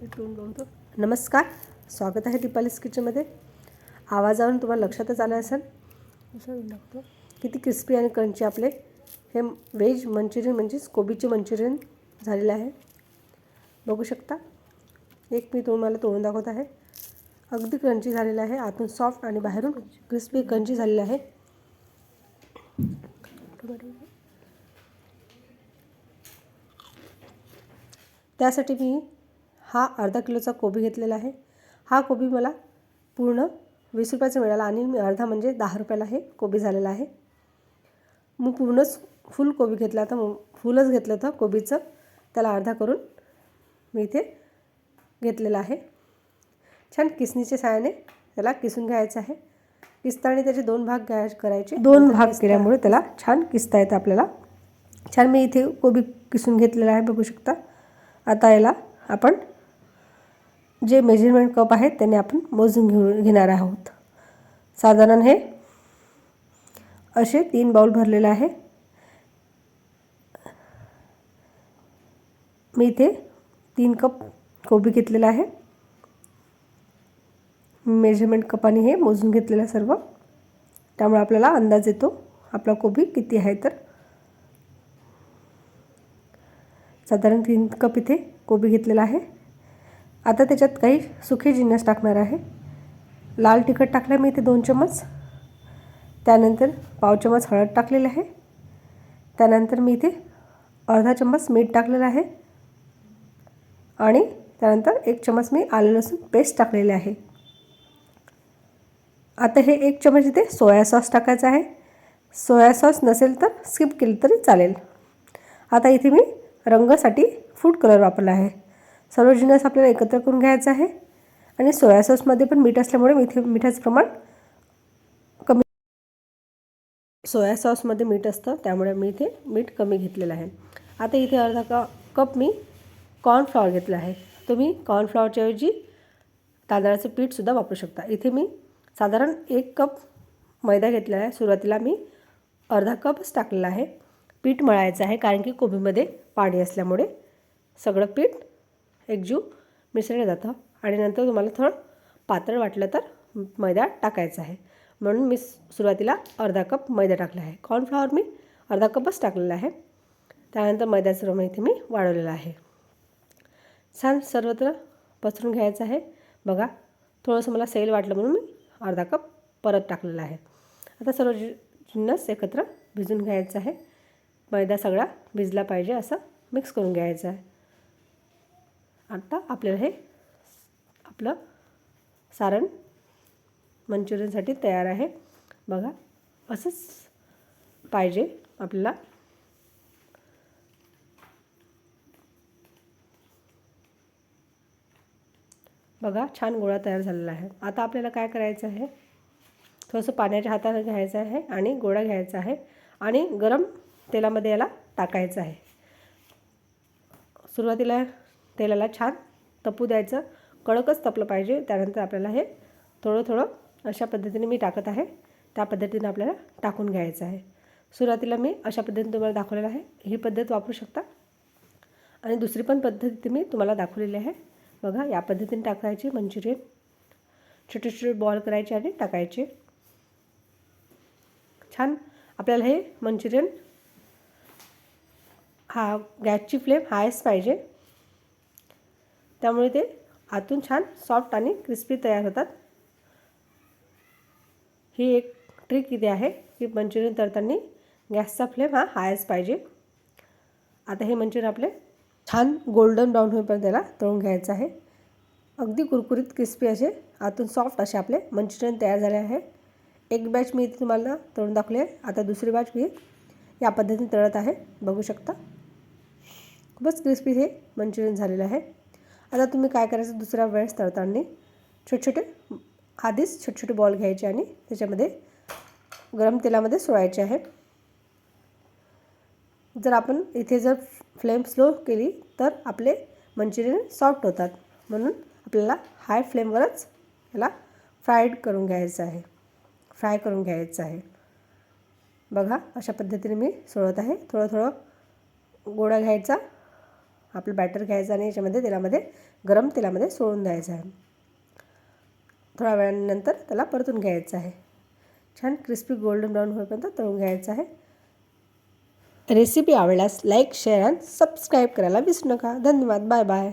बघतो नमस्कार स्वागत आहे दीपालीस किचनमध्ये. आवाजावरून तुम्हाला लक्षातच आलं असेल? असं लागतो किती क्रिस्पी आणि क्रंची आपले. हे व्हेज मंचुरियन म्हणजेच कोबीचे मंचुरियन झालेलं आहे. बघू शकता. एक मी तुम्हाला तोडून दाखवत आहे. अगदी क्रंची झालेलं आहे. आतून सॉफ्ट आणि बाहेरून क्रिस्पी क्रंची झालेलं आहे. त्यासाठी मी हा अर्धा किलोचा कोबी घेतलेला आहे. हा कोबी मला पूर्ण वीस रुपयाचा मिळाला आणि मी अर्धा म्हणजे दहा रुपयाला हे कोबी झालेला आहे. मग पूर्णच फुल कोबी घेतला तर मग फुलच घेतलं होतं कोबीचं त्याला अर्धा करून मी इथे घेतलेला आहे. छान किसणीच्या साहाय्याने त्याला किसून घ्यायचं आहे. किसताना त्याचे दोन भाग घ्याय करायचे. दोन भाग केल्यामुळे त्याला छान किसता येतं आपल्याला. छान मी इथे कोबी किसून घेतलेला आहे बघू शकता. आता याला आपण जे मेजरमेंट कप आहेत त्याने आपण मोजून घेऊ घेणार आहोत. साधारण हे असे तीन बाउल भरलेले आहे. मी इथे तीन कप कोबी घेतलेला आहे. मेजरमेंट कपाने हे मोजून घेतलेलं सर्व. त्यामुळे आपल्याला अंदाज येतो आपला कोबी किती आहे तर. साधारण तीन कप इथे कोबी घेतलेला आहे. आता त्याच्यात काही सुखे जिन्नस टाकणार आहे. लाल तिखट टाकलं मी इथे दोन चम्मच. त्यानंतर पाव चम्मच हळद टाकलेलं आहे. त्यानंतर मी इथे अर्धा चम्मच मीठ टाकलेलं आहे. आणि त्यानंतर एक चम्मच मी आलं लसूण पेस्ट टाकलेले आहे. आता हे एक चम्मच इथे सोया सॉस टाकायचा आहे. सोया सॉस नसेल तर स्किप केलं तरी चालेल. आता इथे मी रंगासाठी फूड कलर वापरला आहे. सर्व जिन्नस आपल्याला एकत्र करून घ्यायचा आहे. आणि सोया सॉसमध्ये पण मीठ असल्यामुळे मी इथे मिठाचं प्रमाण कमी सोया सॉसमध्ये मीठ असतं त्यामुळे मी इथे मीठ कमी घेतलेलं आहे. आता इथे अर्धा क कप मी कॉर्नफ्लॉवर घेतला आहे. तुम्ही कॉर्नफ्लॉवरच्या ऐवजी तांदळाचं पीठसुद्धा वापरू शकता. इथे मी साधारण एक कप मैदा घेतला आहे. सुरुवातीला मी अर्धा कपच टाकलेला आहे. पीठ मळायचं आहे कारण की कोबीमध्ये पाणी असल्यामुळे सगळं पीठ एकजीव मिसळलं जातं आणि नंतर तुम्हाला थोडं पातळ वाटलं तर मैदा टाकायचा आहे. म्हणून मी सुरुवातीला अर्धा कप मैदा टाकला आहे. कॉर्नफ्लॉवर मी अर्धा कपच टाकलेला आहे. त्यानंतर मैद्याचं प्रमाण इथे मी वाढवलेलं आहे. छान सर्वत्र पसरून घ्यायचं आहे. बघा थोडंसं मला सैल वाटलं म्हणून मी अर्धा कप परत टाकलेला आहे. आता सर्व जि जिन्नस एकत्र भिजून घ्यायचं आहे. मैदा सगळा भिजला पाहिजे असं मिक्स करून घ्यायचं आहे. आता आपल्याला हे आपलं सारण मंचुरियनसाठी तयार आहे. बघा असंच पाहिजे आपल्याला. बघा छान गोळा तयार झालेला आहे. आता आपल्याला काय करायचं आहे? थोडंसं पाण्याच्या हाताने घ्यायचं आहे आणि गोळा घ्यायचा आहे आणि गरम तेलामध्ये याला टाकायचं आहे. सुरुवातीला तेलाला छान तपू द्यायचं. कडकच तपलं पाहिजे. त्यानंतर आपल्याला हे थोडं थोडं अशा पद्धतीने मी टाकत आहे. त्या पद्धतीने आपल्याला टाकून घ्यायचं आहे. सुरुवातीला मी अशा पद्धतीने तुम्हाला दाखवलेलं आहे. ही पद्धत वापरू शकता. आणि दुसरी पण पद्धती मी तुम्हाला दाखवलेली आहे. बघा या पद्धतीने टाकायची मंचुरियन. छोटे छोटे बॉल करायचे आणि टाकायचे. छान. आपल्याला हे मंचुरियन हा गॅसची फ्लेम हायच पाहिजे. त्यामुळे ते आतून छान सॉफ्ट आणि क्रिस्पी तयार होतात. ही एक ट्रिक इथे आहे की मंचुरियन तळताना गॅसचा फ्लेम हा हायच पाहिजे. आता हे मंचुरियन आपले छान गोल्डन ब्राऊन होईपर्यंत त्याला तळून घ्यायचं आहे. अगदी कुरकुरीत क्रिस्पी असे आतून सॉफ्ट असे आपले मंचुरियन तयार झाले आहे. एक बॅच मी इथे तुम्हाला तळून दाखवले. आहे आता दुसरी बॅच मी या पद्धतीने तळत आहे. बघू शकता. खूपच क्रिस्पी हे मंचुरियन झालेलं आहे. आता तुम्ही काय करायचं? दुसऱ्या वेळेस तळताना छोटे छोटे आधीच छोटे छोटे बॉल घ्यायचे आणि त्याच्यामध्ये गरम तेलामध्ये सोडायचे आहे. जर आपण इथे जर फ्लेम स्लो केली तर आपले मंचुरियन सॉफ्ट होतात. म्हणून आपल्याला हाय फ्लेमवरच याला फ्राईड करून घ्यायचं आहे. फ्राय करून घ्यायचं आहे. बघा अशा पद्धतीने मी सोडत आहे. थोडं थोडं गोळा घ्यायचा. आपलं बॅटर घ्यायचं आणि याच्यामध्ये तेलामध्ये गरम तेलामध्ये सोडून द्यायचं आहे. थोड्या वेळानंतर त्याला परतून घ्यायचं आहे. छान क्रिस्पी गोल्डन ब्राऊन होईपर्यंत तळून घ्यायचं आहे. रेसिपी आवडल्यास लाईक शेअर आणि सबस्क्राईब करायला विसरू नका. धन्यवाद. Bye bye